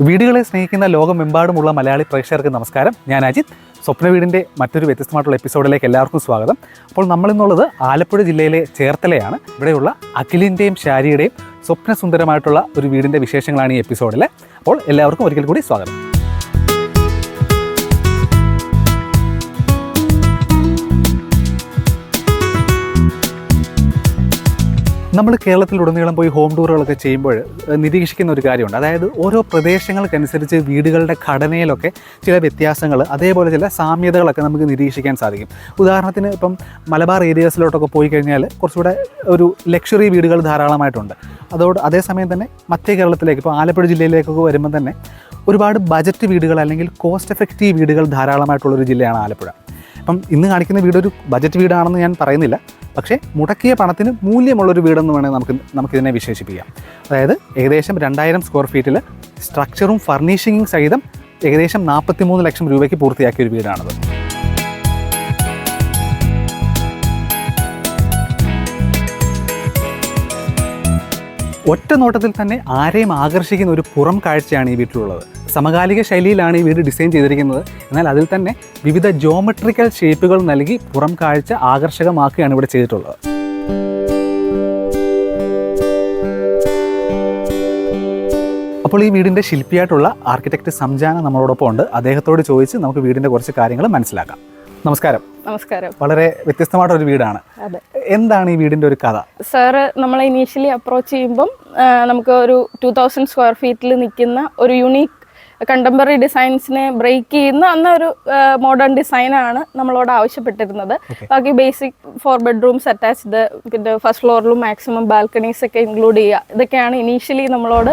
വീടുകളെ സ്നേഹിക്കുന്ന ലോകമെമ്പാടുമുള്ള മലയാളി പ്രേക്ഷകർക്ക് നമസ്കാരം. ഞാൻ അജിത്. സ്വപ്ന വീടിന്റെ മറ്റൊരു വ്യത്യസ്തമായിട്ടുള്ള എപ്പിസോഡിലേക്ക് എല്ലാവർക്കും സ്വാഗതം. അപ്പോൾ നമ്മളിന്നുള്ളത് ആലപ്പുഴ ജില്ലയിലെ ചേർത്തലയാണ്. ഇവിടെയുള്ള അഖിലിന്റെയും ശാരിയുടെയും സ്വപ്നസുന്ദരമായിട്ടുള്ള ഒരു വീടിന്റെ വിശേഷങ്ങളാണ് ഈ എപ്പിസോഡിൽ അപ്പോൾ എല്ലാവർക്കും ഒരിക്കൽ കൂടി സ്വാഗതം. നമ്മൾ കേരളത്തിലുടനീളം പോയി ഹോം ടൂറുകളൊക്കെ ചെയ്യുമ്പോൾ നിരീക്ഷിക്കുന്ന ഒരു കാര്യമുണ്ട്. അതായത് ഓരോ പ്രദേശങ്ങൾക്കനുസരിച്ച് വീടുകളുടെ ഘടനയിലൊക്കെ ചില വ്യത്യാസങ്ങൾ അതേപോലെ ചില സാമ്യതകളൊക്കെ നമുക്ക് നിരീക്ഷിക്കാൻ സാധിക്കും. ഉദാഹരണത്തിന് ഇപ്പം മലബാർ ഏരിയാസിലോട്ടൊക്കെ പോയി കഴിഞ്ഞാൽ കുറച്ചുകൂടെ ഒരു ലക്ഷറി വീടുകൾ ധാരാളമായിട്ടുണ്ട്. അതോട് അതേസമയം തന്നെ മധ്യ കേരളത്തിലേക്ക് ഇപ്പോൾ ആലപ്പുഴ ജില്ലയിലേക്കൊക്കെ വരുമ്പോൾ തന്നെ ഒരുപാട് ബജറ്റ് വീടുകൾ അല്ലെങ്കിൽ കോസ്റ്റ് എഫക്റ്റീവ് വീടുകൾ ധാരാളമായിട്ടുള്ളൊരു ജില്ലയാണ് ആലപ്പുഴ. അപ്പം ഇന്ന് കാണിക്കുന്ന വീട് ഒരു ബജറ്റ് വീടാണെന്ന് ഞാൻ പറയുന്നില്ല. പക്ഷേ മുടക്കിയ പണത്തിന് മൂല്യമുള്ളൊരു വീടെന്ന് വേണമെങ്കിൽ നമുക്ക് നമുക്കിതിനെ വിശേഷിപ്പിക്കാം. അതായത് ഏകദേശം രണ്ടായിരം സ്ക്വയർ ഫീറ്റിൽ സ്ട്രക്ചറും ഫർണിഷിങ്ങും സഹിതം ഏകദേശം നാൽപ്പത്തി ലക്ഷം രൂപയ്ക്ക് പൂർത്തിയാക്കിയ ഒരു വീടാണത്. ഒറ്റ നോട്ടത്തിൽ തന്നെ ആരെയും ആകർഷിക്കുന്ന ഒരു പുറം കാഴ്ചയാണ് ഈ വീട്ടിലുള്ളത്. സമകാലിക ശൈലിയിലാണ് ഈ വീട് ഡിസൈൻ ചെയ്തിരിക്കുന്നത്. എന്നാൽ അതിൽ തന്നെ വിവിധ ജോമെട്രിക്കൽ ഷേപ്പുകൾ നൽകി പുറം കാഴ്ച ആകർഷകമാക്കുകയാണ് ഇവിടെ ചെയ്തിട്ടുള്ളത്. അപ്പോൾ ഈ വീടിന്റെ ശില്പിയായിട്ടുള്ള ആർക്കിടെക്ട് സംജാന നമ്മളോടൊപ്പം ഉണ്ട് അദ്ദേഹത്തോട് ചോദിച്ച് നമുക്ക് വീടിന്റെ കുറച്ച് കാര്യങ്ങൾ മനസ്സിലാക്കാം. നമസ്കാരം. നമസ്കാരം. വളരെ വ്യത്യസ്തമായിട്ട് ഒരു വീടാണ് എന്താണ് ഈ വീടിന്റെ ഒരു കഥ? സാറ് നമ്മളെ ഇനീഷ്യലി അപ്രോച്ച് ചെയ്യുമ്പം നമുക്ക് ഒരു ടു തൗസൻഡ് സ്ക്വയർ ഫീറ്റിൽ നിൽക്കുന്ന ഒരു യുണീക്ക് കണ്ടംപററി ഡിസൈൻസിനെ ബ്രേക്ക് ചെയ്യുന്ന അന്ന ഒരു മോഡേൺ ഡിസൈനാണ് നമ്മളോട് ആവശ്യപ്പെട്ടിരുന്നത്. ബാക്കി ബേസിക് ഫോർ ബെഡ്റൂംസ് അറ്റാച്ച്ഡ് പിന്നെ ഫസ്റ്റ് ഫ്ലോറിലും മാക്സിമം ബാൽക്കണീസ് ഒക്കെ ഇൻക്ലൂഡ് ചെയ്യുക. ഇതൊക്കെയാണ് ഇനീഷ്യലി നമ്മളോട്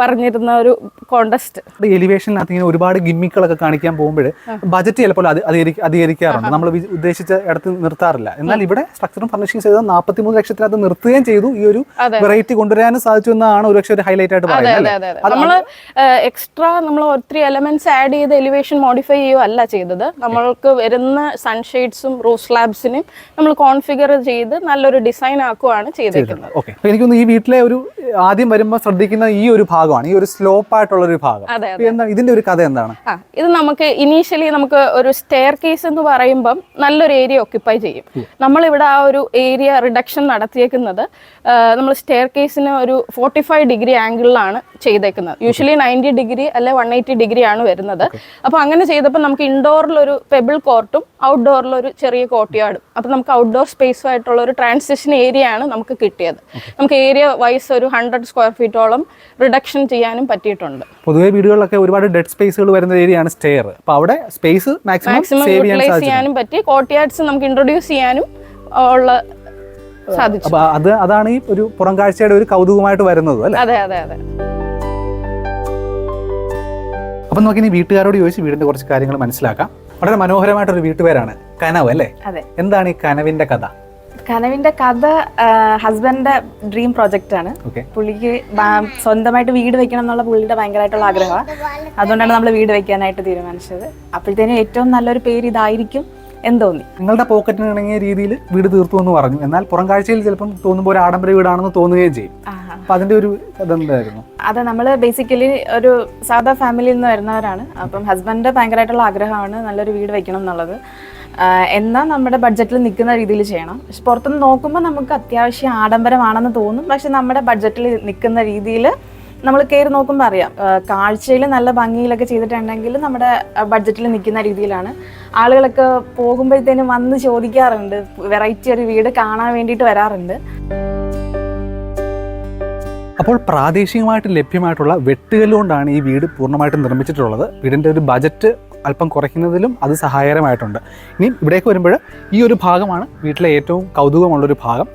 പറഞ്ഞിരുന്ന ഒരു കോണ്ടസ്റ്റ് എലിവേഷനകത്ത് ഇങ്ങനെ ഒരുപാട് ഗിമ്മിക്കുകളൊക്കെ കാണിക്കാൻ പോകുമ്പോൾ ബജറ്റ് ചിലപ്പോൾ അധികരിക്കാറുണ്ട്. നമ്മൾ ഉദ്ദേശിച്ച ഇടത്ത് നിർത്താറില്ല. എന്നാൽ ഇവിടെ സ്ട്രക്ചറും ഫർണിഷിംഗ് ചെയ്ത നാൽപ്പത്തി മൂന്ന് ലക്ഷത്തിനകത്ത് നിർത്തുകയും ചെയ്തു. ഈ ഒരു വെറൈറ്റി കൊണ്ടുവരാനും സാധിച്ചു എന്നാണ് ഒരുപക്ഷെ ഒരു ഹൈലൈറ്റ് ആയിട്ട് പറയുന്നത് നമ്മൾ എക്സ്ട്രാ നമ്മൾ ഒത്തിരി എലമെന്റ്സ് ആഡ് ചെയ്ത് എലിവേഷൻ മോഡിഫൈ ചെയ്യുക അല്ല ചെയ്തത്. നമ്മൾക്ക് വരുന്ന സൺഷെയ്ഡ്സും റൂഫ് സ്ലാബ്സിനും നമ്മൾ കോൺഫിഗർ ചെയ്ത് നല്ലൊരു ഡിസൈൻ ആക്കുകയാണ് ചെയ്തിരിക്കുന്നത് ഓക്കെ എനിക്കൊന്ന് ഈ വീട്ടിലെ ഒരു ആദ്യം വരുമ്പോൾ ശ്രദ്ധിക്കുന്ന ഈ ഒരു ഭാഗമാണ്. ഈ ഒരു സ്ലോപ്പ് ആയിട്ടുള്ള ഒരു ഭാഗം ഇതിന്റെ ഒരു കഥ എന്താണ്? ഇത് നമുക്ക് ഇനീഷ്യലി നമുക്ക് ഒരു സ്റ്റെയർ കേസ് എന്ന് പറയുമ്പം നല്ലൊരു ഏരിയ ഒക്യുപ്പൈ ചെയ്യും. നമ്മൾ ഇവിടെ ആ ഒരു ഏരിയ റിഡക്ഷൻ നടത്തിയേക്കുന്നത് നമ്മൾ സ്റ്റെയർ കേസിന് ഒരു ഫോർട്ടി ഫൈവ് ഡിഗ്രി ആംഗിളിലാണ് ചെയ്തേക്കുന്നത്. യൂഷ്വലി നയന്റി ഡിഗ്രി അല്ലെ വൺ എയ്റ്റി ഡിഗ്രി ആണ് വരുന്നത്. അപ്പോൾ അങ്ങനെ ചെയ്തപ്പോൾ നമുക്ക് ഇൻഡോറിൽ ഒരു പെബിൾ കോർട്ടും ഔട്ട്ഡോറിൽ ഒരു ചെറിയ കോർട്ട്യാർഡും അപ്പോൾ നമുക്ക് ഔട്ട്ഡോർ സ്പേസും ആയിട്ടുള്ള ഒരു ട്രാൻസിഷൻ ഏരിയ ആണ് നമുക്ക് കിട്ടിയത്. നമുക്ക് ഏരിയ വൈസ് ഒരു ഹൺഡ്രഡ് സ്ക്വയർ ഫീറ്റോളം റിഡക്ഷൻ ചെയ്യാനും പറ്റിയിട്ടുണ്ട്. പൊതുവേ വീടുകളിലൊക്കെ ഒരുപാട് ഡെഡ് സ്പേസുകൾ വരുന്ന ഏരിയയാണ് സ്റ്റെയർ അപ്പോൾ അവിടെ സ്പേസ് മാക്സിമം യൂട്ടിലൈസ് ചെയ്യാനും പറ്റി. കോട്ടിയാർട്സ് നമുക്ക് ഇൻട്രൊഡ്യൂസ് ചെയ്യാനും ഉള്ള അപ്പൊ അത് അതാണ് ഈ ഒരു പുറം കാഴ്ചയുടെ ഒരു കൗതുകമായിട്ട് വരുന്നത് അല്ലേ? അതെ അതെ അതെ. അപ്പം നമുക്ക് ഇനി വീട്ടുകാരോട് ചോദിച്ച് വീടിന്റെ കുറച്ച് കാര്യങ്ങൾ മനസ്സിലാക്കാം. വളരെ മനോഹരമായിട്ടൊരു വീട്ടുപേരാണ് കനവ് അല്ലേ? എന്താണ് ഈ കനവിന്റെ കഥ? കനവിന്റെ കഥ ഹസ്ബൻഡിന്റെ ഡ്രീം പ്രോജക്റ്റ് ആണ്. പുള്ളിക്ക് സ്വന്തമായിട്ട് വീട് വെക്കണം എന്നുള്ള പുള്ളിയുടെ ഭയങ്കരമായിട്ടുള്ള ആഗ്രഹമാണ് അതുകൊണ്ടാണ് നമ്മൾ വീട് വെക്കാനായിട്ട് തീരുമാനിച്ചത്. അപ്പോഴത്തേനും ഏറ്റവും നല്ലൊരു പേര് ഇതായിരിക്കും എന്ന് തോന്നി. നിങ്ങളുടെ പോക്കറ്റിന് ഇണങ്ങിയ രീതിയിൽ വീട് തീർത്തു എന്ന് പറഞ്ഞു. എന്നാൽ പുറം കാഴ്ചയിൽ ചിലപ്പം തോന്നുമ്പോൾ ഒരു ആഡംബര വീടാണെന്ന് തോന്നുകയും ചെയ്യും. അപ്പൊ അതിന്റെ ഒരു ഇതെന്തായിരുന്നു? അതെ നമ്മൾ ബേസിക്കലി ഒരു സാധാ ഫാമിലിയിൽ നിന്ന് വരുന്നവരാണ്. അപ്പം ഹസ്ബൻഡ് ഭയങ്കരമായിട്ടുള്ള ആഗ്രഹമാണ് നല്ലൊരു വീട് വെക്കണം എന്നുള്ളത്. എന്നാൽ നമ്മുടെ ബഡ്ജറ്റിൽ നിൽക്കുന്ന രീതിയിൽ ചെയ്യണം. പക്ഷെ പുറത്തുനിന്ന് നോക്കുമ്പോൾ നമുക്ക് അത്യാവശ്യം ആഡംബരമാണെന്ന് തോന്നും. പക്ഷെ നമ്മുടെ ബഡ്ജറ്റിൽ നിൽക്കുന്ന രീതിയിൽ നമ്മൾ കയറി നോക്കുമ്പോൾ അറിയാം. കാഴ്ചയിൽ നല്ല ഭംഗിയിലൊക്കെ ചെയ്തിട്ടുണ്ടെങ്കിൽ നമ്മുടെ ബഡ്ജറ്റിൽ നിൽക്കുന്ന രീതിയിലാണ്. ആളുകളൊക്കെ പോകുമ്പോഴത്തേനും വന്ന് ചോദിക്കാറുണ്ട്. വെറൈറ്റി ഒരു വീട് കാണാൻ വേണ്ടിയിട്ട് വരാറുണ്ട്. അപ്പോൾ പ്രാദേശികമായിട്ട് ലഭ്യമായിട്ടുള്ള വെട്ടുകല്ലുകൊണ്ടാണ് ഈ വീട് പൂർണമായിട്ടും നിർമ്മിച്ചിട്ടുള്ളത്. വീടിന്റെ ഒരു ബജറ്റ് അല്പം കുറയ്ക്കുന്നതിലും അത് സഹായകരമായിട്ടുണ്ട്. ഇനി ഇവിടേക്ക് വരുമ്പോൾ ഈ ഒരു ഭാഗമാണ് വീട്ടിലെ ഏറ്റവും കൗതുകമുള്ളൊരു ഭാഗം.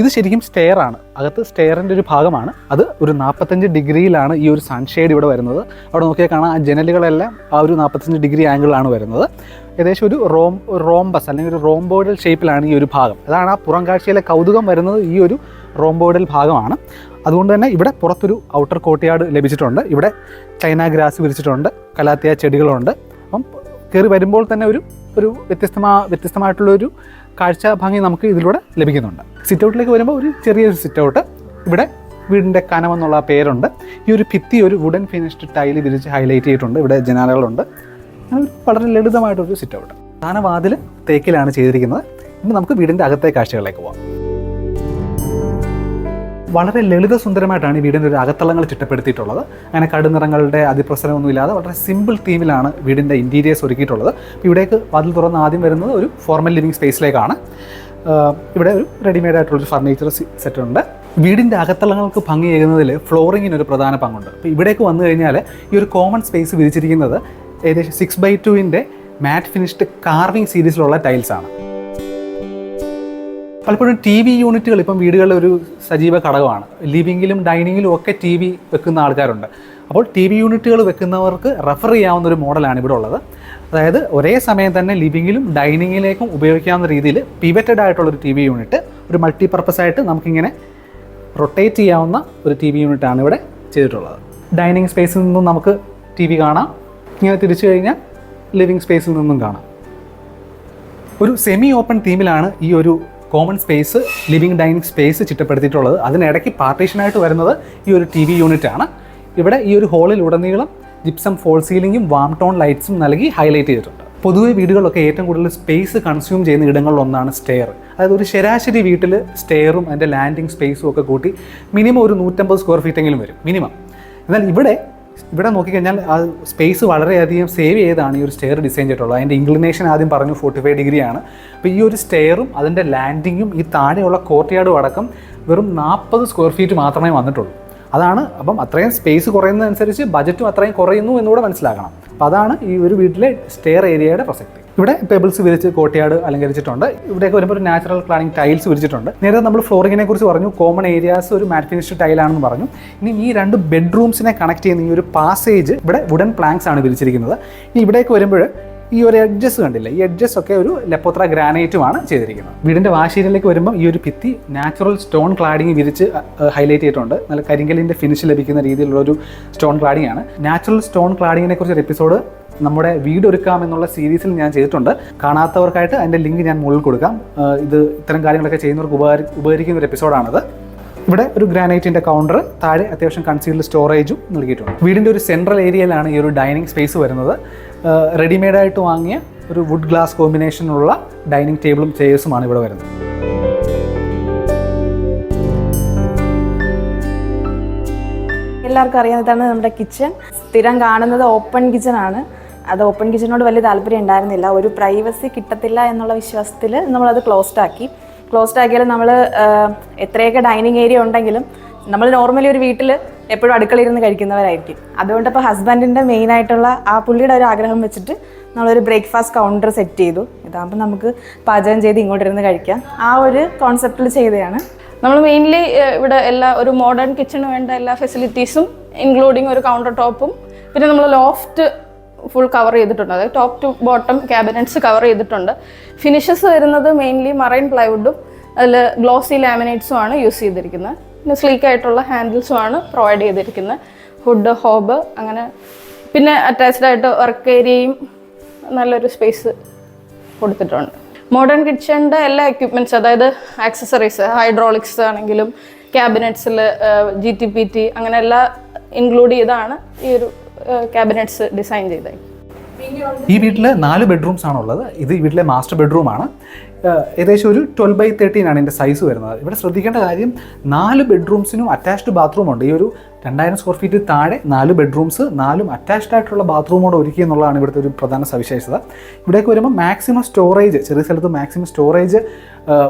ഇത് ശരിക്കും സ്റ്റെയർ ആണ്. അകത്ത് സ്റ്റെയറിന്റെ ഒരു ഭാഗമാണ്. അത് ഒരു നാൽപ്പത്തഞ്ച് ഡിഗ്രിയിലാണ് ഈ ഒരു സൺഷെയ്ഡ് ഇവിടെ വരുന്നത്. അവിടെ നോക്കിയാൽ കാണാം ആ ജനലുകളെല്ലാം ആ ഒരു നാൽപ്പത്തഞ്ച് ഡിഗ്രി ആംഗിളാണ് വരുന്നത്. ഏകദേശം ഒരു റോം റോംബസ് അല്ലെങ്കിൽ ഒരു റോംബോയിഡൽ ഷേപ്പിലാണ് ഈ ഒരു ഭാഗം. അതാണ് ആ പുറം കാഴ്ചയിലെ കൗതുകം വരുന്നത് ഈ ഒരു റോംബോയിഡൽ ഭാഗമാണ്. അതുകൊണ്ട് തന്നെ ഇവിടെ പുറത്തൊരു ഔട്ടർ കോട്ടയാട് ലഭിച്ചിട്ടുണ്ട്. ഇവിടെ ചൈന ഗ്രാസ് വിരിച്ചിട്ടുണ്ട്. കലാത്തിയ ചെടികളുണ്ട്. അപ്പം കയറി വരുമ്പോൾ തന്നെ ഒരു ഒരു വ്യത്യസ്തമാ വ്യത്യസ്തമായിട്ടുള്ളൊരു കാഴ്ച ഭംഗി നമുക്ക് ഇതിലൂടെ ലഭിക്കുന്നുണ്ട്. സിറ്റ് ഔട്ടിലേക്ക് വരുമ്പോൾ ഒരു ചെറിയൊരു സിറ്റ് ഔട്ട് ഇവിടെ വീടിന്റെ കനം എന്നുള്ള പേരുണ്ട്. ഈ ഒരു ഭിത്തി ഒരു വുഡൻ ഫിനിഷ്ഡ് ടൈൽ വിരിച്ച് ഹൈലൈറ്റ് ചെയ്തിട്ടുണ്ട്. ഇവിടെ ജനാലകളുണ്ട്. അങ്ങനെ ഒരു വളരെ ലളിതമായിട്ടൊരു സിറ്റ് ഔട്ട് പ്രധാന വാതിൽ തേക്കിലാണ് ചെയ്തിരിക്കുന്നത്. ഇനി നമുക്ക് വീടിന്റെ അകത്തെ കാഴ്ചകളിലേക്ക് പോകാം വളരെ ലളിത സുന്ദരമായിട്ടാണ് ഈ വീടിന്റെ ഒരു അകത്തളങ്ങൾ ചിട്ടപ്പെടുത്തിയിട്ടുള്ളത്. അങ്ങനെ കടുനിറങ്ങളുടെ അതിപ്രസരമൊന്നുമില്ലാതെ വളരെ സിമ്പിൾ തീമിലാണ് വീടിന്റെ ഇന്റീരിയേഴ്സ് ഒരുക്കിയിട്ടുള്ളത്. ഇവിടേക്ക് വാതിൽ തുറന്ന് ആദ്യം വരുന്നത് ഒരു ഫോർമൽ ലിവിങ് സ്പേസിലേക്കാണ്. ഇവിടെ ഒരു റെഡിമെയ്ഡ് ആയിട്ടുള്ളൊരു ഫർണിച്ചർ സെറ്റ് ഉണ്ട് വീടിന്റെ അകത്തളങ്ങൾക്ക് ഭംഗിയേകുന്നതിൽ ഫ്ലോറിങ്ങിന് ഒരു പ്രധാന പങ്കുണ്ട്. അപ്പോൾ ഇവിടേക്ക് വന്നു കഴിഞ്ഞാൽ ഈ ഒരു കോമൺ സ്പേസ് വിരിച്ചിരിക്കുന്നത് ഏകദേശം സിക്സ് ബൈ ടുവിന്റെ മാറ്റ് ഫിനിഷ്ഡ് കാർവിംഗ് സീരീസിലുള്ള ടൈൽസാണ് പലപ്പോഴും ടി വി യൂണിറ്റുകൾ ഇപ്പം വീടുകളിൽ ഒരു സജീവ ഘടകമാണ്. ലിവിങ്ങിലും ഡൈനിങ്ങിലും ഒക്കെ ടി വി വെക്കുന്ന ആൾക്കാരുണ്ട്. അപ്പോൾ ടി വി യൂണിറ്റുകൾ വെക്കുന്നവർക്ക് റെഫർ ചെയ്യാവുന്ന ഒരു മോഡലാണ് ഇവിടെ ഉള്ളത്. അതായത് ഒരേ സമയം തന്നെ ലിവിങ്ങിലും ഡൈനിങ്ങിലേക്കും ഉപയോഗിക്കാവുന്ന രീതിയിൽ പിവറ്റഡ് ആയിട്ടുള്ളൊരു ടി വി യൂണിറ്റ് ഒരു മൾട്ടി പർപ്പസ് ആയിട്ട് നമുക്കിങ്ങനെ റൊട്ടേറ്റ് ചെയ്യാവുന്ന ഒരു ടി വി യൂണിറ്റാണ് ഇവിടെ ചെയ്തിട്ടുള്ളത്. ഡൈനിങ് സ്പേസിൽ നിന്നും നമുക്ക് ടി വി കാണാം. ഇങ്ങനെ തിരിച്ചു കഴിഞ്ഞാൽ ലിവിങ് സ്പേസിൽ നിന്നും കാണാം. ഒരു സെമി ഓപ്പൺ തീമിലാണ് ഈ ഒരു common space living dining space ചിട്ടപ്പെടുത്തിയിട്ടുള്ളത്. അതിനിടയ്ക്ക് പാർട്ടീഷനായിട്ട് വരുന്നത് ഈ ഒരു ടി വി ആണ്. ഇവിടെ ഈ ഒരു ഹോളിൽ ഉടനീളം ജിപ്സം ഫോൾ സീലിംഗും വാം ടോൺ ലൈറ്റ്സും നൽകി ഹൈലൈറ്റ് ചെയ്തിട്ടുണ്ട്. പൊതുവെ വീടുകളൊക്കെ ഏറ്റവും കൂടുതൽ സ്പേസ് കൺസ്യൂം ചെയ്യുന്ന ഇടങ്ങളിലൊന്നാണ് സ്റ്റെയർ അതായത് ഒരു ശരാശരി വീട്ടിൽ സ്റ്റെയറും അതിന്റെ ലാൻഡിങ് സ്പേസും ഒക്കെ കൂട്ടി മിനിമം ഒരു നൂറ്റമ്പത് സ്ക്വയർ ഫീറ്റെങ്കിലും വരും മിനിമം എന്നാൽ ഇവിടെ ഇവിടെ നോക്കിക്കഴിഞ്ഞാൽ ആ സ്പേസ് വളരെയധികം സേവ് ചെയ്താണ് ഈ ഒരു സ്റ്റെയർ ഡിസൈൻ ചെയ്തിട്ടുള്ളത്. അതിന്റെ ഇൻക്ലിനേഷൻ ആദ്യം പറഞ്ഞു ഫോർട്ടി ഫൈവ് ഡിഗ്രിയാണ് അപ്പോൾ ഈ ഒരു സ്റ്റെയറും അതിന്റെ ലാൻഡിങ്ങും ഈ താഴെയുള്ള കോർട്ട്യാർഡും അടക്കം വെറും നാൽപ്പത് സ്ക്വയർ ഫീറ്റ് മാത്രമേ വന്നിട്ടുള്ളൂ. അതാണ് അപ്പം അത്രയും സ്പേസ് കുറയുന്നതനുസരിച്ച് ബജറ്റും അത്രയും കുറയുന്നു എന്നുകൂടെ മനസ്സിലാക്കണം. അപ്പോൾ അതാണ് ഈ ഒരു വീട്ടിലെ സ്റ്റെയർ ഏരിയയുടെ പ്രസക്തി. ഇവിടെ പെബിൾസ് വിരിച്ച് കോട്ടയാട് അലങ്കരിച്ചിട്ടുണ്ട്. ഇവിടെയൊക്കെ വരുമ്പോൾ ഒരു നാച്ചുറൽ പ്ലാനിങ് ടൈൽസ് വിരിച്ചിട്ടുണ്ട്. നേരത്തെ നമ്മൾ ഫ്ലോറിങ്ങിനെ കുറിച്ച് പറഞ്ഞു കോമൺ ഏരിയാസ് ഒരു മാറ്റ് ഫിനിഷ്ഡ് ടൈലാണെന്ന് പറഞ്ഞു. ഇനി ഈ രണ്ട് ബെഡ്റൂംസിനെ കണക്ട് ചെയ്യുന്ന ഈ ഒരു പാസേജ് ഇവിടെ വുഡൻ പ്ലാങ്ക്സ് ആണ് വിരിച്ചിരിക്കുന്നത്. ഇനി ഇവിടേക്ക് വരുമ്പോൾ ഈ ഒരു എഡ്ജസ് കണ്ടില്ല? ഈ എഡ്ജസ് ഒക്കെ ഒരു ലെപ്പോത്ര ഗ്രാനൈറ്റുമാണ് ചെയ്തിരിക്കുന്നത്. വീടിന്റെ വാശീരിലേക്ക് വരുമ്പോൾ ഈ ഒരു ഭിത്തി നാച്ചുറൽ സ്റ്റോൺ ക്ലാഡിങ് വിരിച്ച് ഹൈലൈറ്റ് ചെയ്തിട്ടുണ്ട്. നല്ല കരിങ്കലിന്റെ ഫിനിഷ് ലഭിക്കുന്ന രീതിയിലുള്ള ഒരു സ്റ്റോൺ ക്ലാഡിംഗ് ആണ്. നാച്ചുറൽ സ്റ്റോൺ ക്ലാഡിങ്ങിനെ കുറിച്ച് ഒരു എപ്പിസോഡ് നമ്മുടെ വീട് ഒരുക്കാം എന്നുള്ള സീരീസിൽ ഞാൻ ചെയ്തിട്ടുണ്ട്. കാണാത്തവർക്കായിട്ട് അതിന്റെ ലിങ്ക് ഞാൻ മുകളിൽ കൊടുക്കാം. ഇത് ഇത്തരം കാര്യങ്ങളൊക്കെ ചെയ്യുന്നവർക്ക് ഉപകാരി ഉപകരിക്കുന്ന ഒരു എപ്പിസോഡാണത് ഇവിടെ ഒരു ഗ്രാനൈറ്റിന്റെ കൗണ്ടർ താഴെ അത്യാവശ്യം കൺസീൽഡ് സ്റ്റോറേജും നൽകിയിട്ടുണ്ട്. വീടിന്റെ ഒരു സെൻട്രൽ ഏരിയയിലാണ് ഈ ഒരു ഡൈനിങ് സ്പേസ് വരുന്നത്. റെഡിമെയ്ഡായിട്ട് വാങ്ങിയ ഒരു വുഡ് ഗ്ലാസ് കോമ്പിനേഷനുള്ള ഡൈനിങ് ടേബിളും ചെയേഴ്സുമാണ് ഇവിടെ വരുന്നത്. എല്ലാവർക്കും അറിയാവുന്നതാണ് നമ്മുടെ കിച്ചൺ സ്ഥിരം കാണുന്നത് ഓപ്പൺ കിച്ചൺ ആണ്. അത് ഓപ്പൺ കിച്ചണിനോട് വലിയ താല്പര്യം ഉണ്ടായിരുന്നില്ല. ഒരു പ്രൈവസി കിട്ടത്തില്ല എന്നുള്ള വിശ്വാസത്തിൽ നമ്മളത് ക്ലോസ്ഡ് ആക്കി. ക്ലോസ്ഡ് ആക്കിയാൽ നമ്മൾ എത്രയൊക്കെ ഡൈനിങ് ഏരിയ ഉണ്ടെങ്കിലും നമ്മൾ നോർമലി ഒരു വീട്ടിൽ എപ്പോഴും അടുക്കളയിരുന്ന് കഴിക്കുന്നവരായിരിക്കും. അതുകൊണ്ട് ഇപ്പോൾ ഹസ്ബൻഡിന്റെ മെയിൻ ആയിട്ടുള്ള ആ പുള്ളിയുടെ ഒരു ആഗ്രഹം വെച്ചിട്ട് നമ്മളൊരു ബ്രേക്ക്ഫാസ്റ്റ് കൗണ്ടർ സെറ്റ് ചെയ്തു. ഇതാകുമ്പോൾ നമുക്ക് പാചകം ചെയ്ത് ഇങ്ങോട്ടിരുന്ന് കഴിക്കാം. ആ ഒരു കോൺസെപ്റ്റിൽ ചെയ്തതാണ്. നമ്മൾ മെയിൻലി ഇവിടെ എല്ലാ ഒരു മോഡേൺ കിച്ചണ് വേണ്ട എല്ലാ ഫെസിലിറ്റീസും ഇൻക്ലൂഡിങ് ഒരു കൗണ്ടർ ടോപ്പും പിന്നെ നമ്മൾ ലോഫ്റ്റ് ഫുൾ കവർ ചെയ്തിട്ടുണ്ട്. അതായത് top to bottom cabinets cover ചെയ്തിട്ടുണ്ട്. ഫിനിഷസ് വരുന്നത് മെയിൻലി മറൈൻ പ്ലൈവുഡും അതിൽ ഗ്ലോസി ലാമിനേറ്റ്സും ആണ് യൂസ് ചെയ്തിരിക്കുന്നത്. പിന്നെ സ്ലീക്ക് ആയിട്ടുള്ള ഹാൻഡിൽസും ആണ് പ്രൊവൈഡ് ചെയ്തിരിക്കുന്നത് ഹുഡ് ഹോബ് അങ്ങനെ പിന്നെ അറ്റാച്ച്ഡ് ആയിട്ട് വർക്ക് ഏരിയയും നല്ലൊരു സ്പേസ് കൊടുത്തിട്ടുണ്ട്. മോഡേൺ കിച്ചണിന്റെ എല്ലാ എക്യുപ്മെന്റ്സ് അതായത് ആക്സസറീസ് ഹൈഡ്രോളിക്സ് ആണെങ്കിലും ക്യാബിനറ്റ്സിൽ ജി ടി പി ടി അങ്ങനെ എല്ലാം ഇൻക്ലൂഡ് ചെയ്താണ് ഈ ഒരു ക്യാബിനറ്റ്സ് ഡിസൈൻ ചെയ്തത്. ഈ വീട്ടിൽ നാല് ബെഡ്റൂംസ് ആണുള്ളത്. ഇത് ഈ വീട്ടിലെ മാസ്റ്റർ ബെഡ്റൂമാണ് ഏകദേശം ഒരു ട്വൽവ് ബൈ തേർട്ടീൻ ആണ് ഇതിന്റെ സൈസ് വരുന്നത്. ഇവിടെ ശ്രദ്ധിക്കേണ്ട കാര്യം നാല് ബെഡ്റൂംസിനും അറ്റാച്ച്ഡ് ബാത്റൂം ഉണ്ട്. ഈ ഒരു രണ്ടായിരം സ്ക്വയർ ഫീറ്റ് താഴെ നാല് ബെഡ്റൂംസ് നാലും അറ്റാച്ച്ഡ് ആയിട്ടുള്ള ബാത്റൂമോട് ഒരുക്കി എന്നുള്ളതാണ് ഇവിടുത്തെ ഒരു പ്രധാന സവിശേഷത. ഇവിടേക്ക് വരുമ്പോൾ മാക്സിമം സ്റ്റോറേജ് ചെറിയ സ്ഥലത്ത് മാക്സിമം സ്റ്റോറേജ്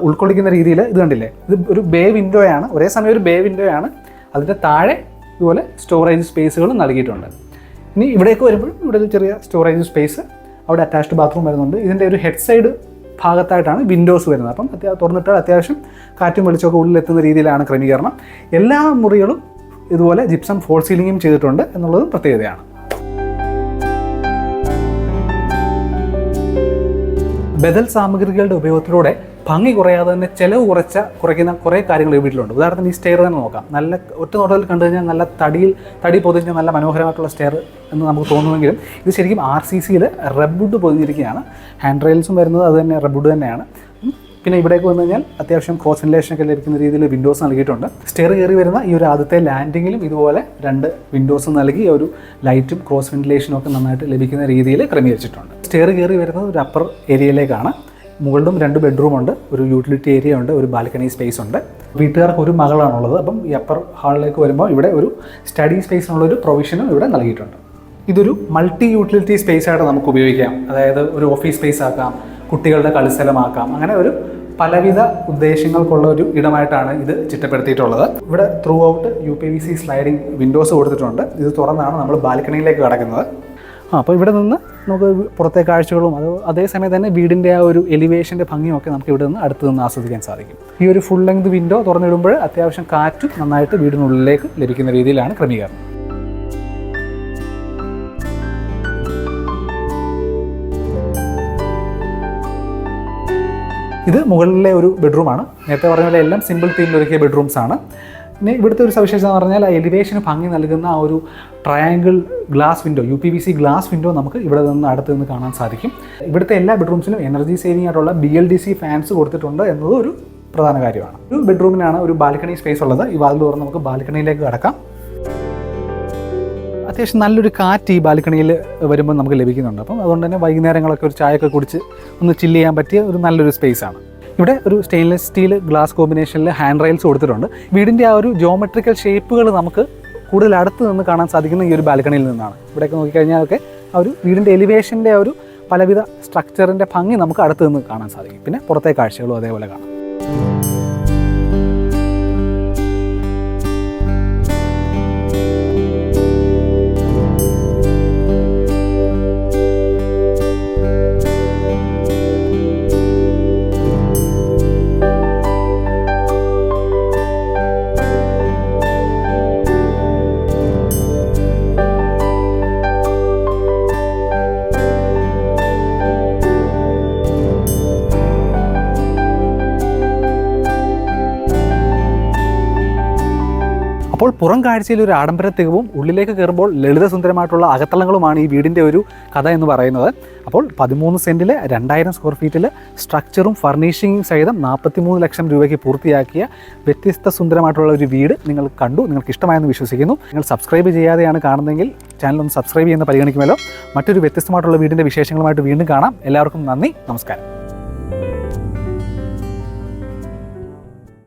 ഉൾക്കൊള്ളിക്കുന്ന രീതിയിൽ ഇത് കണ്ടില്ലേ? ഇത് ഒരു ബേ വിൻഡോയാണ് ഒരേ സമയം ഒരു ബേ വിൻഡോയാണ് അതിന്റെ താഴെ ഇതുപോലെ സ്റ്റോറേജ് സ്പേസുകൾ നൽകിയിട്ടുണ്ട്. ഇനി ഇവിടേക്ക് വരുമ്പോൾ ഇവിടെ ഒരു ചെറിയ സ്റ്റോറേജ് സ്പേസ് അവിടെ അറ്റാച്ച്ഡ് ബാത്റൂം വരുന്നുണ്ട്. ഇതിന്റെ ഒരു ഹെഡ് സൈഡ് ഭാഗത്തായിട്ടാണ് വിൻഡോസ് വരുന്നത്. അപ്പം അത്യാ തുറന്നിട്ടാൽ അത്യാവശ്യം കാറ്റും വെളിച്ചമൊക്കെ ഉള്ളിലെത്തുന്ന രീതിയിലാണ് ക്രമീകരണം. എല്ലാ മുറികളും ഇതുപോലെ ജിപ്സം ഫോൾ സീലിംഗും ചെയ്തിട്ടുണ്ട് എന്നുള്ളതും പ്രത്യേകതയാണ്. ബദൽ സാമഗ്രികളുടെ ഉപയോഗത്തിലൂടെ ഭംഗി കുറയാതെ തന്നെ ചിലവ് കുറച്ച കുറയ്ക്കുന്ന കുറേ കാര്യങ്ങൾ ഈ വീട്ടിലുണ്ട്. ഉദാഹരണത്തിന് ഈ സ്റ്റെയർ തന്നെ നോക്കാം. നല്ല ഒറ്റ നോട്ടത്തിൽ കണ്ടു കഴിഞ്ഞാൽ നല്ല തടിയിൽ തടി പൊതിഞ്ഞ നല്ല മനോഹരമായിട്ടുള്ള സ്റ്റെയർ എന്ന് നമുക്ക് തോന്നുമെങ്കിലും ഇത് ശരിക്കും ആർ സി സിയിൽ റബ്ബുഡ് പൊതിഞ്ഞിരിക്കുകയാണ്. ഹാൻഡ് റെയിൽസും വരുന്നത് അത് തന്നെ റബ്ബുഡ് തന്നെയാണ്. പിന്നെ ഇവിടേക്ക് വന്നു കഴിഞ്ഞാൽ അത്യാവശ്യം ക്രോസ് വെന്റിലേഷൻ ഒക്കെ ലഭിക്കുന്ന രീതിയിൽ വിൻഡോസ് നൽകിയിട്ടുണ്ട്. സ്റ്റെയർ കയറി വരുന്ന ഈ ഒരു ആദ്യത്തെ ലാൻഡിങ്ങിലും ഇതുപോലെ രണ്ട് വിൻഡോസ് നൽകി ഒരു ലൈറ്റും ക്രോസ് വെന്റിലേഷനും ഒക്കെ നന്നായിട്ട് ലഭിക്കുന്ന രീതിയിൽ ക്രമീകരിച്ചിട്ടുണ്ട്. സ്റ്റെയർ കയറി വരുന്നത് ഒരു അപ്പർ ഏരിയയിലേക്കാണ് മുകളിലും രണ്ട് ബെഡ്റൂം ഉണ്ട് ഒരു യൂട്ടിലിറ്റി ഏരിയ ഉണ്ട് ഒരു ബാൽക്കണി സ്പേസ് ഉണ്ട്. വീട്ടുകാർക്ക് ഒരു മകളാണുള്ളത്. അപ്പം ഈ അപ്പർ ഹാളിലേക്ക് വരുമ്പോൾ ഇവിടെ ഒരു സ്റ്റഡി സ്പേസിനുള്ള ഒരു പ്രൊവിഷനും ഇവിടെ നൽകിയിട്ടുണ്ട്. ഇതൊരു മൾട്ടി യൂട്ടിലിറ്റി സ്പേസ് ആയിട്ട് നമുക്ക് ഉപയോഗിക്കാം. അതായത് ഒരു ഓഫീസ് സ്പേസ് ആക്കാം കുട്ടികളുടെ കളിസ്ഥലമാക്കാം. അങ്ങനെ ഒരു പലവിധ ഉദ്ദേശങ്ങൾക്കുള്ള ഒരു ഇടമായിട്ടാണ് ഇത് ചിട്ടപ്പെടുത്തിയിട്ടുള്ളത്. ഇവിടെ throughout U P V C sliding windows കൊടുത്തിട്ടുണ്ട്. ഇത് തുറന്നാണ് നമ്മൾ ബാൽക്കണിയിലേക്ക് കടക്കുന്നത്. ആ അപ്പോൾ ഇവിടെ നിന്ന് നമുക്ക് പുറത്തെ കാഴ്ചകളും അത് അതേസമയം തന്നെ വീടിന്റെ ആ ഒരു എലിവേഷന്റെ ഭംഗിയൊക്കെ നമുക്ക് ഇവിടെ നിന്ന് അടുത്ത് നിന്ന് ആസ്വദിക്കാൻ സാധിക്കും. ഈ ഒരു ഫുൾ ലെങ്ത് വിൻഡോ തുറന്നിടുമ്പോൾ അത്യാവശ്യം കാറ്റും നന്നായിട്ട് വീടിനുള്ളിലേക്ക് ലഭിക്കുന്ന രീതിയിലാണ് ക്രമീകരണം. ഇത് മുകളിലെ ഒരു ബെഡ്റൂമാണ് നേരത്തെ പറഞ്ഞ പോലെ എല്ലാം സിമ്പിൾ തീമിലൊരുക്കിയ ബെഡ്റൂംസ് ആണ്. പിന്നെ ഇവിടുത്തെ ഒരു സവിശേഷത എന്ന് പറഞ്ഞാൽ എലിവേഷന് ഭംഗി നൽകുന്ന ആ ഒരു triangle glass window U P V C glass window നമുക്ക് ഇവിടെ നിന്ന് അടുത്ത് നിന്ന് കാണാൻ സാധിക്കും. ഇവിടുത്തെ എല്ലാ ബെഡ്റൂംസിലും എനർജി സേവിംഗ് ആയിട്ടുള്ള B L D C fans കൊടുത്തിട്ടുണ്ട് എന്നത് ഒരു പ്രധാന കാര്യമാണ്. ഒരു ബെഡ്റൂമിനാണ് ഒരു ബാൽക്കണി സ്പേസ് ഉള്ളത്. ഈ വാതിൽ തുറന്ന് നമുക്ക് ബാൽക്കണിയിലേക്ക് കടക്കാം. അത്യാവശ്യം നല്ലൊരു കാറ്റ് ഈ ബാൽക്കണിയിൽ വരുമ്പോൾ നമുക്ക് ലഭിക്കുന്നുണ്ട്. അപ്പം അതുകൊണ്ട് തന്നെ വൈകുന്നേരങ്ങളൊക്കെ ഒരു ചായയൊക്കെ കുടിച്ച് ഒന്ന് ചില്ല് ചെയ്യാൻ പറ്റിയ ഒരു നല്ലൊരു സ്പേസ് ആണ്. ഇവിടെ ഒരു സ്റ്റെയിൻലെസ് സ്റ്റീൽ ഗ്ലാസ് കോമ്പിനേഷനിൽ ഹാൻഡ് റെയിൽസ് കൊടുത്തിട്ടുണ്ട്. വീടിന്റെ ആ ഒരു ജോമെട്രിക്കൽ ഷേപ്പുകൾ നമുക്ക് കൂടുതൽ അടുത്ത് നിന്ന് കാണാൻ സാധിക്കുന്ന ഈ ഒരു ബാൽക്കണിയിൽ നിന്നാണ്. ഇവിടെയൊക്കെ നോക്കിക്കഴിഞ്ഞാൽ ഒക്കെ ആ ഒരു വീടിന്റെ എലിവേഷന്റെ ആ ഒരു പലവിധ സ്ട്രക്ചറിന്റെ ഭംഗി നമുക്ക് അടുത്ത് നിന്ന് കാണാൻ സാധിക്കും. പിന്നെ പുറത്തെ കാഴ്ചകളും അതേപോലെ കാണാം. പുറം കാഴ്ചയിൽ ഒരു ആഡംബര തികവും ഉള്ളിലേക്ക് കയറുമ്പോൾ ലളിതസുന്ദരമായിട്ടുള്ള അകത്തളങ്ങളുമാണ് ഈ വീടിന്റെ ഒരു കഥ എന്ന് പറയുന്നത്. അപ്പോൾ പതിമൂന്ന് സെന്റിൽ രണ്ടായിരം സ്ക്വയർ ഫീറ്റിൽ സ്ട്രക്ചറും ഫർണിഷിങ്ങും സഹിതം നാൽപ്പത്തിമൂന്ന് ലക്ഷം രൂപയ്ക്ക് പൂർത്തിയാക്കിയ വ്യത്യസ്ത സുന്ദരമായിട്ടുള്ള ഒരു വീട് നിങ്ങൾ കണ്ടു നിങ്ങൾക്ക് ഇഷ്ടമായെന്ന് വിശ്വസിക്കുന്നു. നിങ്ങൾ സബ്സ്ക്രൈബ് ചെയ്യാതെയാണ് കാണുന്നതെങ്കിൽ ചാനൽ ഒന്ന് സബ്സ്ക്രൈബ് ചെയ്യുന്ന പരിഗണിക്കുമല്ലോ. മറ്റൊരു വ്യത്യസ്തമായിട്ടുള്ള വീടിന്റെ വിശേഷങ്ങളുമായിട്ട് വീണ്ടും കാണാം. എല്ലാവർക്കും നന്ദി നമസ്കാരം.